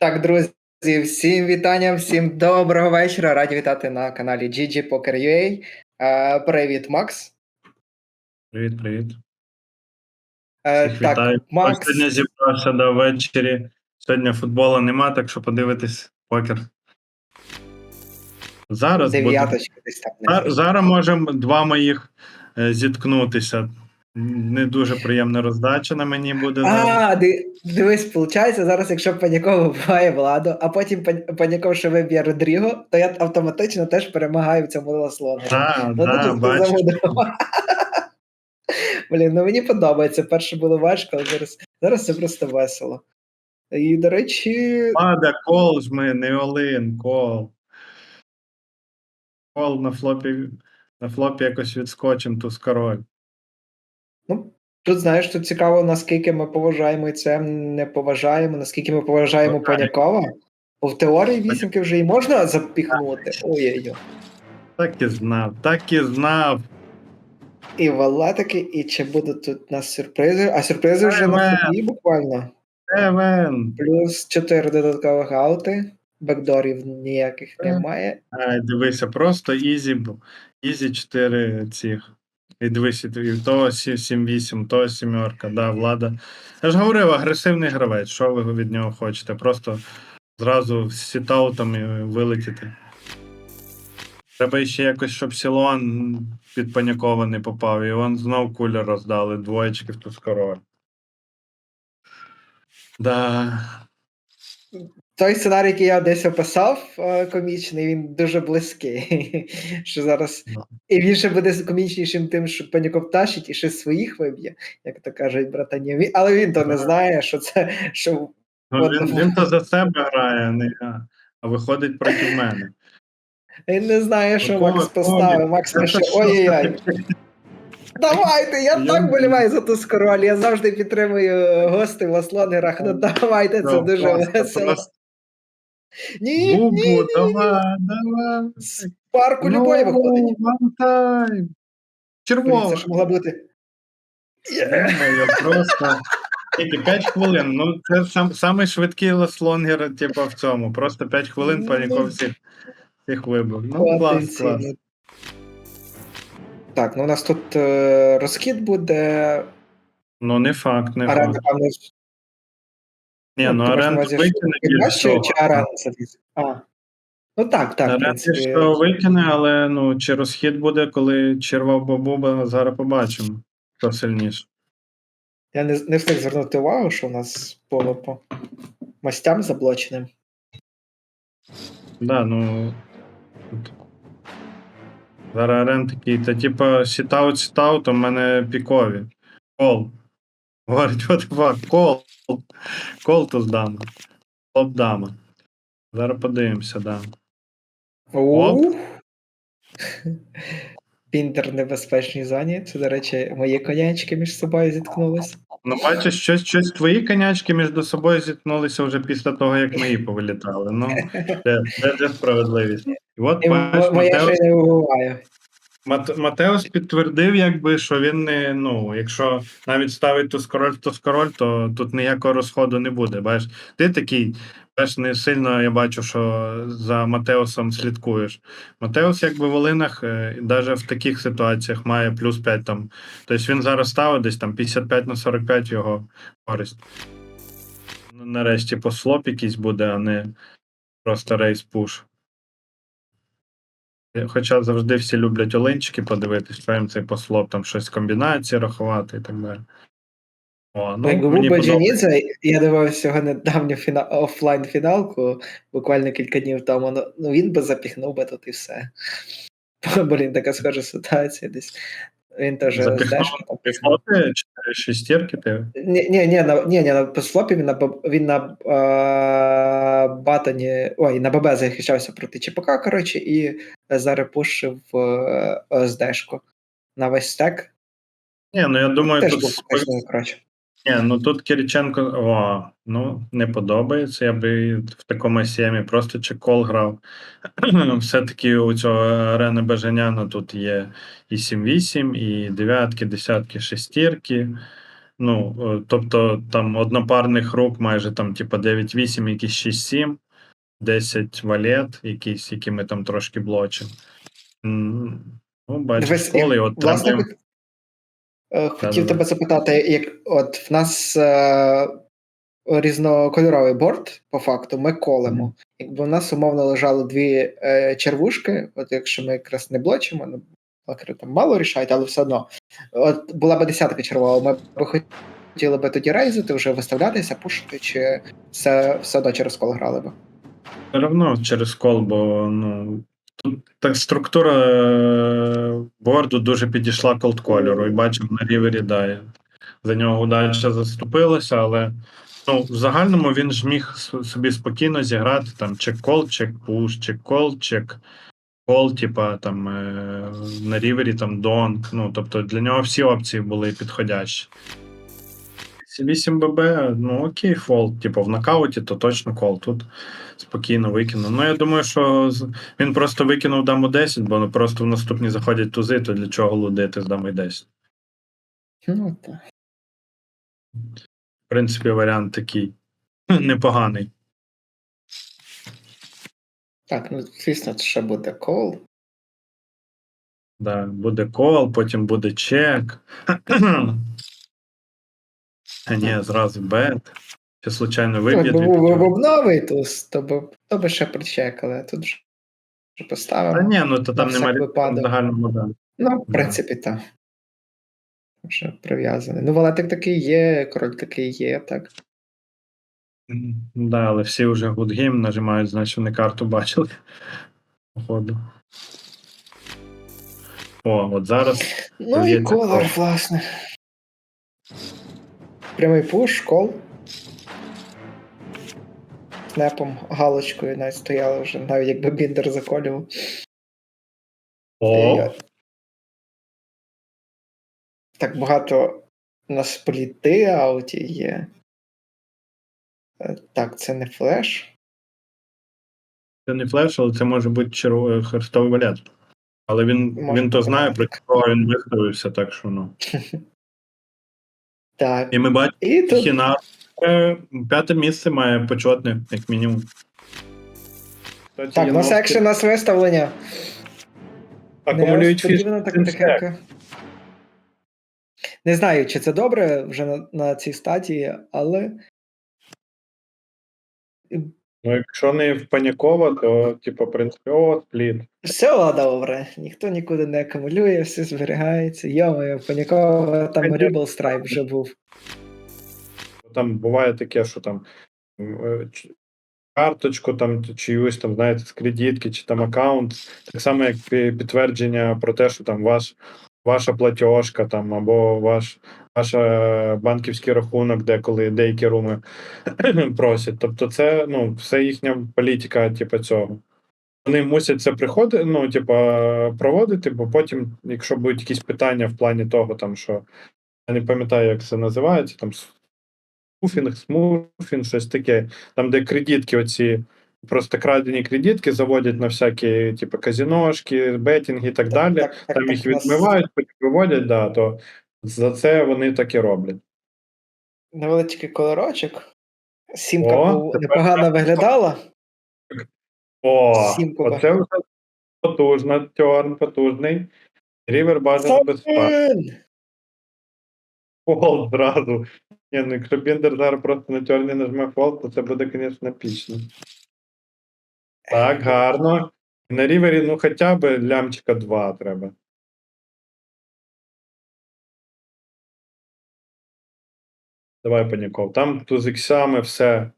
Так, друзі, всім вітання, всім доброго вечора. Раді вітати на каналі GG Poker UA. Е, привіт, Макс. Привіт, привіт. Е, Всіх так, вітаю. Макс. Сьогодні зібрався до ввечері. Сьогодні футболу нема, так що подивитись покер. Зараз буде. Десь там. Зар- Зараз можемо два моїх е, зіткнутися. Не дуже приємна роздача на мені буде. А, ди- дивись, виходить, зараз, якщо Паняков вбиває владу, а потім Пан- Паняков ще виб'є Родріго, то я автоматично теж перемагаю в цьому лослоні. Так, Ну, так, тут бачиш. замудрував. Блін, ну мені подобається. Перше було важко, а зараз, зараз це просто весело. І, до речі, Пада, кол жми, не олин, кол. Кол на флопі, на флопі якось відскочим, туз король. Ну, тут знаєш, тут цікаво, наскільки ми поважаємо і це не поважаємо, наскільки ми поважаємо. Понякова. Бо в теорії вісімки вже і можна запіхнути. Ой-ой-ой. Так і знав, так і знав. І валетики, і чи будуть тут у нас сюрпризи? А сюрпризи вже на Ага. ході буквально. Евен. Плюс 4 додаткових аути. Бекдорів ніяких Ага. немає. Ай, дивися, просто ізі, ізі 4 цих. І дивись, то 7-8, то сімерка, да, влада. Я ж говорив, агресивний гравець. Що ви від нього хочете? Просто зразу з сітаутом і вилетіти. Треба ще якось, щоб Сілуан під Панякова не попав, і он знов кулер роздали, двоєчки в ту король. Да. Той сценарій, який я десь описав, е, комічний, він дуже близький. Що зараз. І він ще буде комічнішим тим, що Паніков тащить і ще своїх виб'є, як то кажуть братані. Але він то не знає, що це. що Ну, він, він то за себе грає, а не а, виходить проти мене. Він не знає, що Ну, Макс поставив. Макс пише: ой-ой-ой. Давайте, я Я так боліваю за ту скороль. Я завжди підтримую гостей в ласлонерах. Ну давайте, це Ну, дуже просто, весело. Ні, Бубу, ні, ні. давай, давай. З парку любої виходить. one. Це ж могла бути. Я просто. Тільки 5 хвилин. Ну, це сам, самий швидкий ласлонгер, типу, в цьому. Просто 5 хвилин Ну, паніков всіх, всіх вибив. Ну, клас, клас. Так, ну у нас тут е, розхід буде. Ну, не факт, не Аренда, факт. певно, Ні, ну оренду що викине більше чи аренда? А. Ну так, так, Оренду що викине, але ну, чи розхід буде, коли червав бабуба, зараз побачимо, хто сильніше. Я не, не встиг звернути увагу, що у нас було по мастям заблоченим. Да, ну. Зараз орен такий, та типа сітаут сітаут, у мене пікові. Кол. Говорить, what the fuck, кол. Кол то здама. Топ дама. Зараз подивимося, да. Ух. Пінтер в небезпечній зоні. Це, до речі, мої конячки між собою зіткнулись. Ну, бачиш, щось, щось твої конячки між собою зіткнулися вже після того, як мої повилітали. Ну, де, де, де справедливість? І от бачиш, моя Матеус ще не вибиваю. Мат- Матеус підтвердив, якби, що він не, ну, якщо навіть ставить Тускороль в Тускороль, то тут ніякого розходу не буде. Бачиш, ти такий, теж не сильно я бачу, що за Матеусом слідкуєш. Матеус, якби в Олинах, навіть в таких ситуаціях має плюс 5 там. Тобто він зараз ставить десь там 55 на 45 його користь. Нарешті по слоп якийсь буде, а не просто рейс пуш. Хоча завжди всі люблять олинчики подивитись, що їм цей послоп, там щось комбінації рахувати і так далі. О, ну, Якби був подобається. Я дивився його недавню фіна... офлайн фіналку, буквально кілька днів тому. ну- Ну він би запіхнув би тут і все. Блін, така схожа ситуація десь. Він теж там. Шестірки ти. Ні, ні, ні, на, ні, ні, на він на, він на е, батоні, ой, на ББ захищався проти ЧПК, коротше, і зарепушив е, ОСДшку на весь стек. Ні, ну я думаю, Теж тут був коротше. Ні, ну тут Кириченко, о, ну не подобається. Я би в такому сім'ї просто чекол грав. Все-таки у цього арени Бажаняна тут є і 7-8, і дев'ятки, десятки, шестірки. Ну, е, тобто там однопарних рук майже там, типа 9-8, якісь 6-7, 10 валет, якісь, які ми там трошки блочимо. Ну, бачиш, коли от власне, хотів тебе запитати, як от в нас е, різнокольоровий борт, по факту, ми колемо. Якби в нас умовно лежало дві е, червушки, от якщо ми якраз не блочимо, ну, там мало рішають, але все одно. От була б десятка червова, ми б хотіли би тоді рейзити, вже виставлятися, пушити, чи все, все одно через кол грали би. Все одно через кол, бо ну. Так структура е, борду дуже підійшла колд кольору, і бачив на рівері, да, за нього удача заступилася, але ну, в загальному він ж міг собі спокійно зіграти там чек-кол, чек-пуш, чек-кол, чек-кол, типа там е, на рівері там донг. Ну, тобто для нього всі опції були підходящі. 8 ББ, ну окей, фолд, типу в нокауті, то точно кол. Тут спокійно викинув. Ну, я думаю, що він просто викинув даму 10, бо ну, просто в наступні заходять тузи, то для чого лудити з дамою 10. Ну, так. В принципі, варіант такий непоганий. так, ну звісно, ще буде кол. Да, буде кол, потім буде чек. А ні, зразу бет. Чи случайно виб'є Якби був бубновий туз, то б, то би ще причекали, а тут вже поставимо. Та ні, ну то там немає загального да. Ну, в принципі, так. Вже прив'язаний. Ну, валетик такий є, король такий є, так. Да, але всі вже гудгейм нажимають, значить вони карту бачили. Походу. О, от зараз. Ну і колор, власне. Прямий пуш, кол. Снепом, галочкою навіть стояла вже, навіть якби біндер заколював. О, Так багато у нас політи ауті є. Е, Так, це не флеш. це не флеш, але це може бути черво... хрестовий валет. Але він, Може він то знає, про кого він виставився, так що ну. Так. І ми бачимо, І тут Хіна е, п'яте місце має почетне, як мінімум. Кстати, Так, на Яновський у нас виставлення. акумулюють фішки. Так тихенько. Не знаю, чи це добре вже на, на цій стадії, але Ну, якщо не впанікова, то, типу, в принципі, о, спліт. все добре. Ніхто нікуди не акумулює, все зберігається. Йомаю, панікова, там. Ribble Stripe вже був. Там буває таке, що там е, карточку там чиюсь там, знаєте, з кредитки чи там аккаунт, так само, як підтвердження про те, що там ваш, ваша платіжка там або ваш ваш е, банківський рахунок, деколи деякі руми просять. Тобто, це ну, все їхня політика, типу, цього. Вони мусять це приходити, ну, типу, проводити, бо потім, якщо будуть якісь питання в плані того, там, що я не пам'ятаю, як це називається, там смуфінг, смуфінг, щось таке, там, де кредитки, оці просто крадені кредитки заводять на всякі, типу, казіношки, бетінги і так далі. Так, так, Там так, їх відмивають, потім виводять, да, то за це вони так і роблять. Невеличкий колорочок. Сімка О, був тепер непогано так. виглядала. О, Сімку оце вже потужно, тьорн потужний. Рівер бажано без! Фолд зразу. Ні, ну якщо Біндер зараз просто на тьорні нажме фолд, то це буде, звісно, епічно. Так, гарно. На рівері, ну хоча б лямчика 2 треба. Давай, Паняков. Там туз іксами все.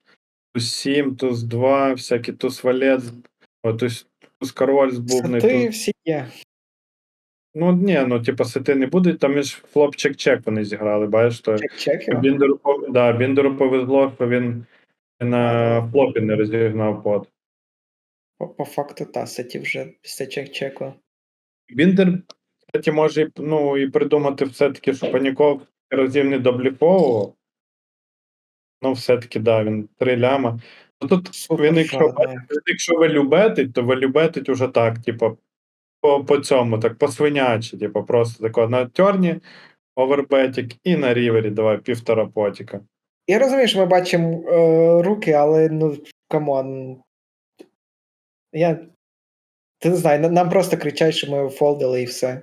Туз 7, туз 2, всякі туз валет, о, туз, туз король з бубни. Сати Туз... всі є. Ну, ні, ну, типу, сети не будуть, там ж флоп чек-чек вони зіграли, бачиш, то Чек-чек. Біндеру, да, Біндеру повезло, що він на флопі не розігнав под. По, по факту, та, сеті вже після чек-чеку. Біндер, кстати, може ну, і придумати все-таки, що Паніков разів не добліфовував. Ну, все-таки, да, він три ляма. Ну, тут Супер він, якщо, жадний. якщо ви любетить, то ви любетить уже так, типу, по, по цьому, так, по свинячі, типу, просто тако на тьорні, овербетік і на рівері давай півтора потіка. Я розумію, що ми бачимо е, руки, але ну камон. Я. Ти не знаю, нам просто кричать, що ми фолдили і все.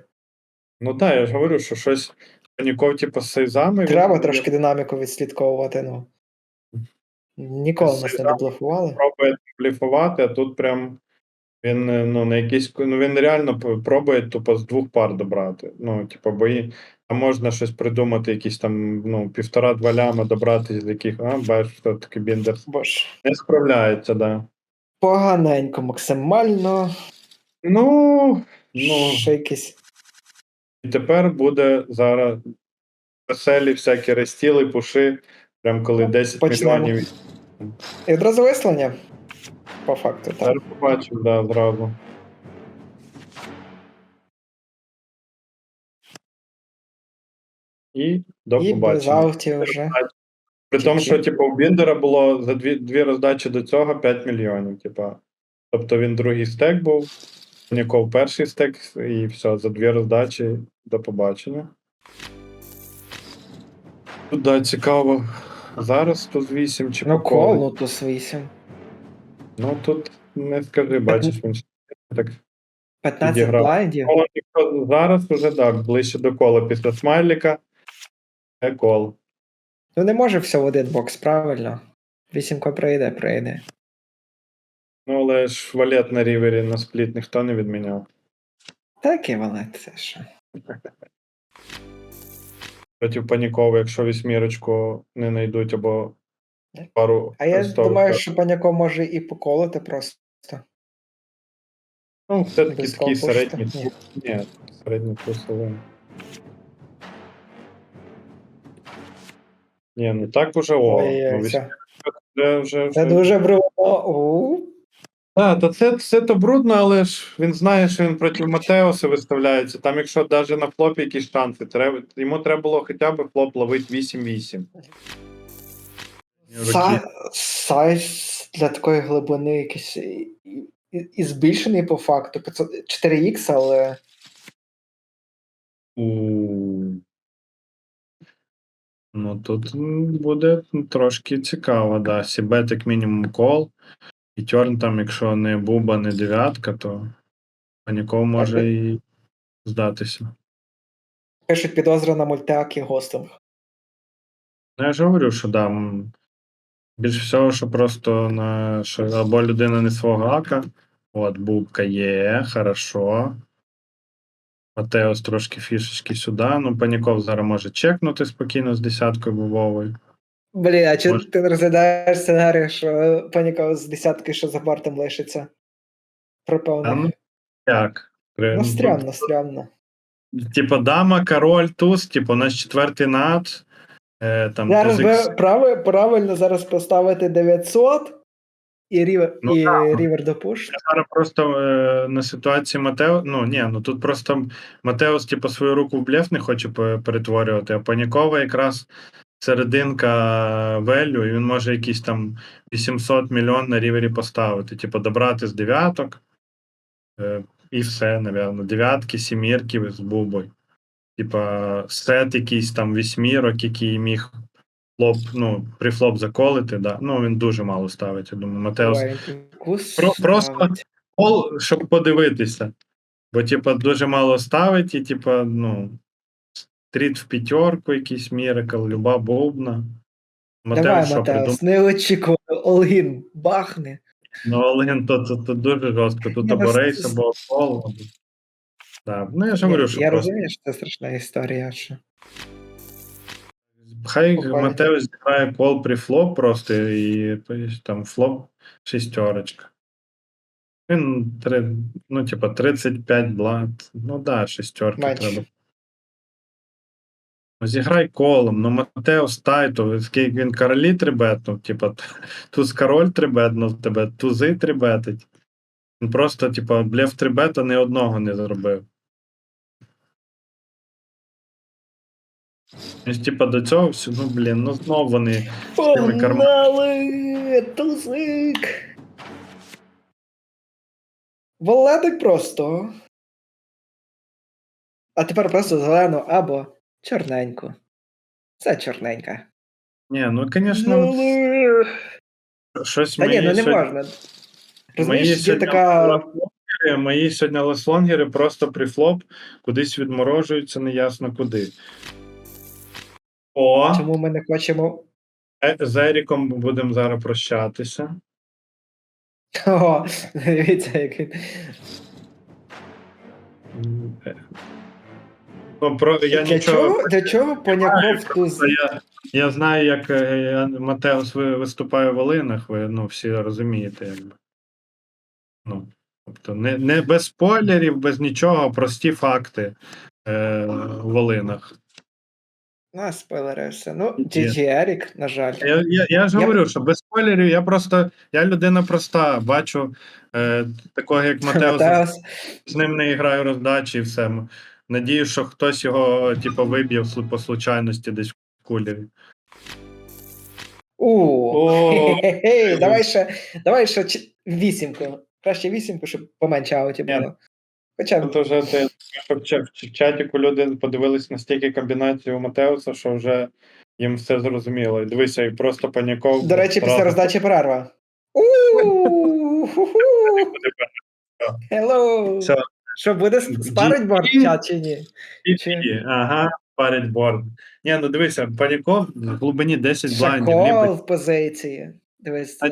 Ну так, я ж говорю, що щось паніков, типу, з сейзами. Треба він- трошки динаміку відслідковувати, ну. Ніколи нас не Сейзами доблефували. пробує бліфувати, а тут прям він ну, на якийсь, ну він реально пробує тупо з двох пар добрати. Ну, типу, бої. А можна щось придумати, якісь там ну, півтора-два ляма добрати, з яких, а, бачиш, хто такий біндер Боже. не справляється, да. Поганенько, максимально. Ну, ну, Ще якісь. і тепер буде зараз веселі всякі рестіли, пуши, прям коли 10 Почнемо. мільйонів. І одразу вислання. По факту, так. Зараз побачив, да, зразу. І до І без побачення. аутів вже. При тому, що типу, у Біндера було за дві, дві роздачі до цього 5 мільйонів. Типу. Тобто він другий стек був, Ніков перший стек, і все, за дві роздачі до побачення. Тут, да, цікаво. Зараз тут 8 чи Ну, по колу. кол, ну 8. Ну тут не скажи, бачиш, він так 15 Підіграв. блайндів. Коло, якщо зараз уже так, ближче до кола після смайліка. Е кол. Ну не може все в один бокс, правильно. Вісімка прийде, прийде. Ну, але ж валет на рівері на спліт ніхто не відміняв. Так і валет, це що. Проти Панікова, якщо вісьмірочку не знайдуть або пару. А я думаю, що Паняко може і поколоти просто. Ну, все-таки такий середній. ні. Ні, середній плюсовий. Ні, ну так уже о. Ну, це, вже, вже, це дуже брудно. Так, то це все то брудно, але ж він знає, що він проти Матеуса виставляється. Там, якщо навіть на флопі якісь шанси, треба, йому треба було хоча б флоп ловити 8-8. Са- Сайз для такої глибини якийсь і, і, і збільшений по факту. 4х, але У. Ну тут буде трошки цікаво, да. Сібет як мінімум кол. І Тьорн там, якщо не буба, не дев'ятка, то Паніков може і здатися. пишуть підозра на мультяк і гостинг. Ну, я ж говорю, що да. м, Більш всього, що просто на що або людина не свого ака. От, бубка є, хорошо. Матеос трошки фішечки сюди. Ну, Паніков зараз може чекнути спокійно з десяткою бубовою. Блін, а чи Може. ти розглядаєш сценарій, що Паніка з десятки, що за бартом лишиться? А ну, Пропевно. як? При- Ну, стрімно, стрімно. Типа дама, король, туз, типу, у нас четвертий над. Е, там, Зараз туз би ікс- прави- правильно зараз поставити 900 і рівер, Ну, і так. рівер допуш. Зараз просто е, на ситуації Матео. Ну ні, ну тут просто Матеос, типу, свою руку в блеф не хоче перетворювати, а Панікова якраз серединка велю, і він може якийсь там 800 мільйон на рівері поставити. Типу, добрати з дев'яток. Е, і все, напевно. Дев'ятки, сімірки з бубою. Типа, сет якийсь там вісьмірок, який міг флоп, ну, прифлоп заколити, да. Ну, він дуже мало ставить. Я думаю, кус Про- просто- ставить. Щоб подивитися. Бо, типа, дуже мало ставить, і, типа, ну, стріт в п'ятерку, якийсь міракл, люба бовна. Матео, Давай, що? Матеус, не очікував. Олгін, бахне. Ну, але то, то, то дуже жорстко. Тут або рейс, або пол. Так, ну я ж говорю, що я просто. розумію, що це страшна історія. Що... Хай. Матео зіграє кол при флоп просто і там флоп шістерочка. Він три, ну, типа, 35 блат. Ну да, шістерки Менше. треба. Ну, Зіграй колом, ну Матео Стайту, скільки він королі трибетнув, типа, туз король трибетнув тебе, тузи трибетить. Він просто, типа, блеф трибета ні одного не зробив. Він типа, до цього всю, ну блін, ну знов вони тими карма- Погнали! Тузик! Воледик просто. А тепер просто зелено або Чорненько. Це чорненька. Ні, ну звісно, щось Та ні, мої ну не сьогодні- можна. Мої Розумієш, є сьогодні така. Мої сьогодні леслонгери просто при флоп кудись відморожуються, неясно куди. О, Чому ми не хочемо. е- з Еріком будемо зараз прощатися. О, дивіться, як він. М, е. Ну, про, я для, нічого. чого, для чого Поняков. Просто Я, я знаю, як е, Матеус ви- виступає в Волинах, ви ну, всі розумієте, якби. Ну, тобто, не, не без спойлерів, без нічого, прості факти е, в Волинах. Ну, спойлери все. Ну. GG Ерік, на жаль. Я, я, я ж Я- говорю, що без спойлерів я просто я людина проста, бачу е, такого, як Матеус, з ним не граю роздачі і все. Надію, що хтось його типу, виб'є по случайності десь в кулері. У. Давай ще, давай ще вісімку. Краще вісімку, щоб поменше ауті було. Хоча Тут вже ти, в ча- в чаті люди подивились настільки комбінацій у Матеуса, що вже їм все зрозуміло. І дивися, і просто паніков. До речі, після роздачі перерва. Hello. Що буде спарить борт ді- чат чи ні? І- Чи- і- Ага, парить борд. Ні, ну дивися, паніков в глибині 10 блайндів Шакол в позиції. Дивись, на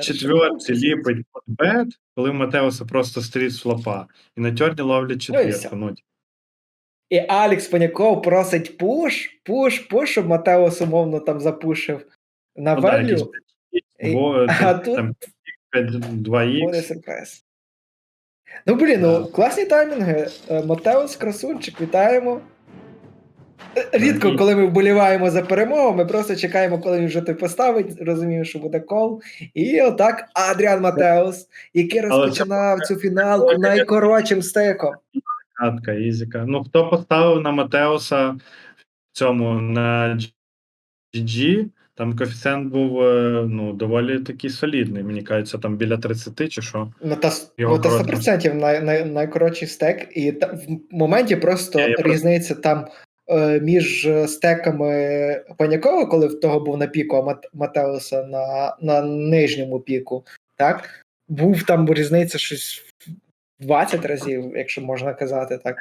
це ліпить бет, коли в Матеуса просто стріт флопа. І на тьорні ловлять все. четвертку. Ну, І Алекс Поняков просить пуш, пуш, пуш, щоб Матеус умовно там запушив на ну, да. І- бо, а там, тут- там 2х. Буде сюрприз. Ну, блін, ну класні таймінги. Е, Матеус, красунчик, вітаємо. Е, Рідко, коли ми вболіваємо за перемогу, ми просто чекаємо, коли він вже той поставить, розуміємо, що буде кол. І отак Адріан Матеус, який розпочинав цю фіналку найкоротшим стеком. Катка, ізіка. Ну, хто поставив на Матеуса в цьому на GG, там коефіцієнт був е, ну, доволі такий солідний. Мені кажеться, там біля 30 чи що. Ну, та, ну, та 100% най, най, найкоротший стек, і та, в моменті просто Я- я просто- різниця там між е, стеками Панякова, коли в того був на піку, а Матеуса на, на нижньому піку, так? Був там різниця щось в 20 разів, якщо можна казати так.